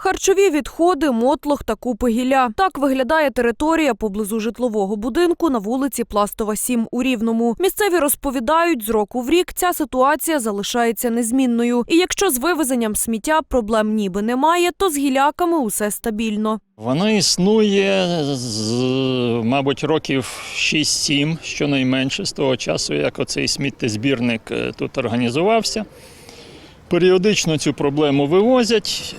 Харчові відходи, мотлох та купи гілля. Так виглядає територія поблизу житлового будинку на вулиці Пластова 7 у Рівному. Місцеві розповідають, з року в рік ця ситуація залишається незмінною. І якщо з вивезенням сміття проблем ніби немає, то з гіляками усе стабільно. Воно існує з, мабуть, років 6-7, щонайменше, з того часу, як оцей сміттєзбірник е, тут організувався. Періодично цю проблему вивозять.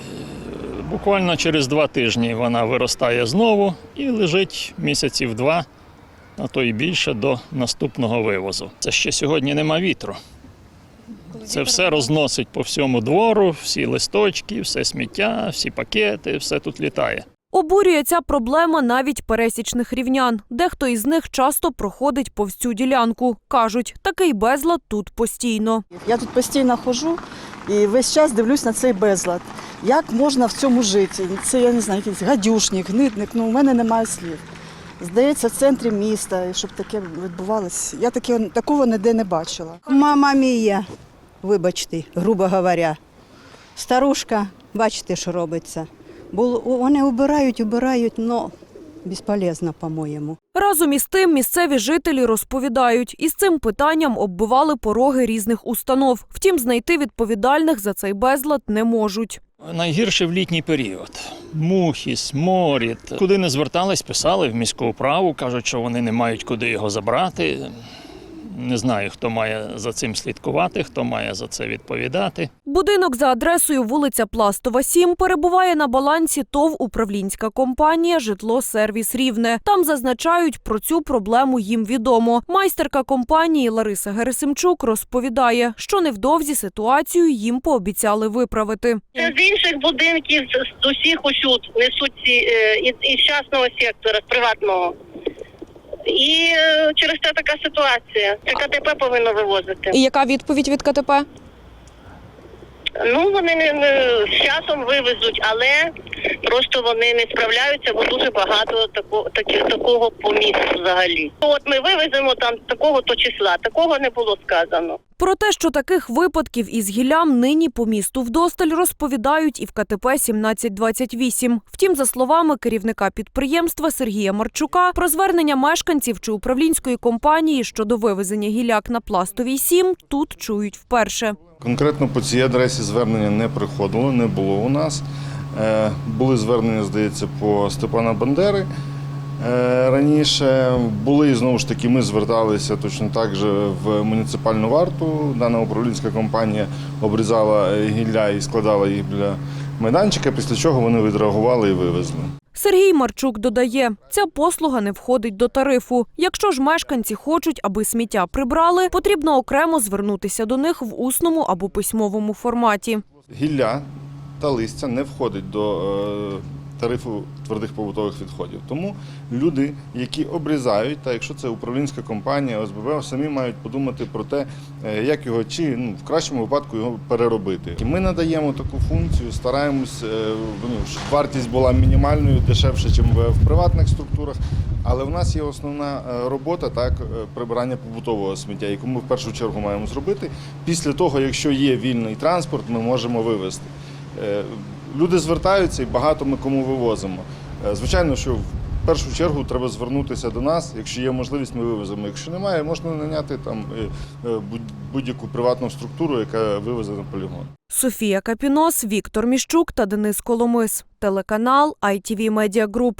Буквально через два тижні вона виростає знову і лежить місяців два, а то і більше до наступного вивозу. Це ще сьогодні нема вітру. Це все розносить по всьому двору, всі листочки, все сміття, всі пакети, все тут літає. Обурює ця проблема навіть пересічних рівнян. Дехто із них часто проходить повз цю ділянку. Кажуть, такий безлад тут постійно. Я тут постійно ходжу і весь час дивлюсь на цей безлад. Як можна в цьому жити? Це я не знаю, якийсь гадюшник, гнитник. Ну у мене немає слів. Здається, в центрі міста, і щоб таке відбувалося. Я таке такого ніде не бачила. Мама мія, вибачте, грубо говоря. Старушка, бачите, що робиться. Бул- Вони убирають, убирають, але безполезно, по-моєму. Разом із тим місцеві жителі розповідають, із цим питанням оббивали пороги різних установ. Втім, знайти відповідальних за цей безлад не можуть. Найгірше в літній період. Мухи, сморід. Куди не звертались, писали в міську управу, кажуть, що вони не мають куди його забрати. Не знаю, хто має за цим слідкувати, хто має за це відповідати. Будинок за адресою вулиця Пластова 7 перебуває на балансі ТОВ управлінська компанія Житло Сервіс Рівне. Там зазначають про цю проблему їм відомо. Майстерка компанії Лариса Герасимчук розповідає, що невдовзі ситуацію їм пообіцяли виправити. З інших будинків, з, усіх усюд несуть ці е, частного сектора, з приватного. І е, через це така ситуація. КТП повинно вивозити. І яка відповідь від КТП? Ну вони не, не з часом вивезуть, але просто вони не справляються, бо дуже багато тако, такі, такого по місту взагалі. От ми вивеземо там такого то числа, такого не було сказано. Про те, що таких випадків із гіллям нині по місту вдосталь розповідають і в КТП 1728. Втім, за словами керівника підприємства Сергія Марчука, про звернення мешканців чи управлінської компанії щодо вивезення гіляк на пластовій 7 тут чують вперше. Конкретно по цій адресі звернення не приходило, не було у нас. Е, Були звернення, здається, по Степана Бандери. Е, Раніше були і знову ж таки, ми зверталися точно так же в муніципальну варту. Дана управлінська компанія обрізала гілля і складала їх біля майданчика, після чого вони відреагували і вивезли. Сергій Марчук додає, ця послуга не входить до тарифу. Якщо ж мешканці хочуть, аби сміття прибрали, потрібно окремо звернутися до них в усному або письмовому форматі. Гілля та листя не входить до е, тарифу твердих побутових відходів. Тому люди, які обрізають, та якщо це управлінська компанія, ОСББ, самі мають подумати про те, е, як його чи ну, в кращому випадку його переробити. І ми надаємо таку функцію, стараємось, е, ну, щоб вартість була мінімальною, дешевше, ніж в приватних структурах. Але в нас є основна е, робота так прибирання побутового сміття, яку ми в першу чергу маємо зробити. Після того, якщо є вільний транспорт, ми можемо вивезти. Люди звертаються і багато ми кому вивозимо. Е, Звичайно, що в першу чергу треба звернутися до нас. Якщо є можливість, ми вивеземо. Якщо немає, можна наняти там е, е, будь- будь-яку приватну структуру, яка вивезе на полігон. Софія Капінос, Віктор Міщук та Денис Коломис. Телеканал ITV Media Group.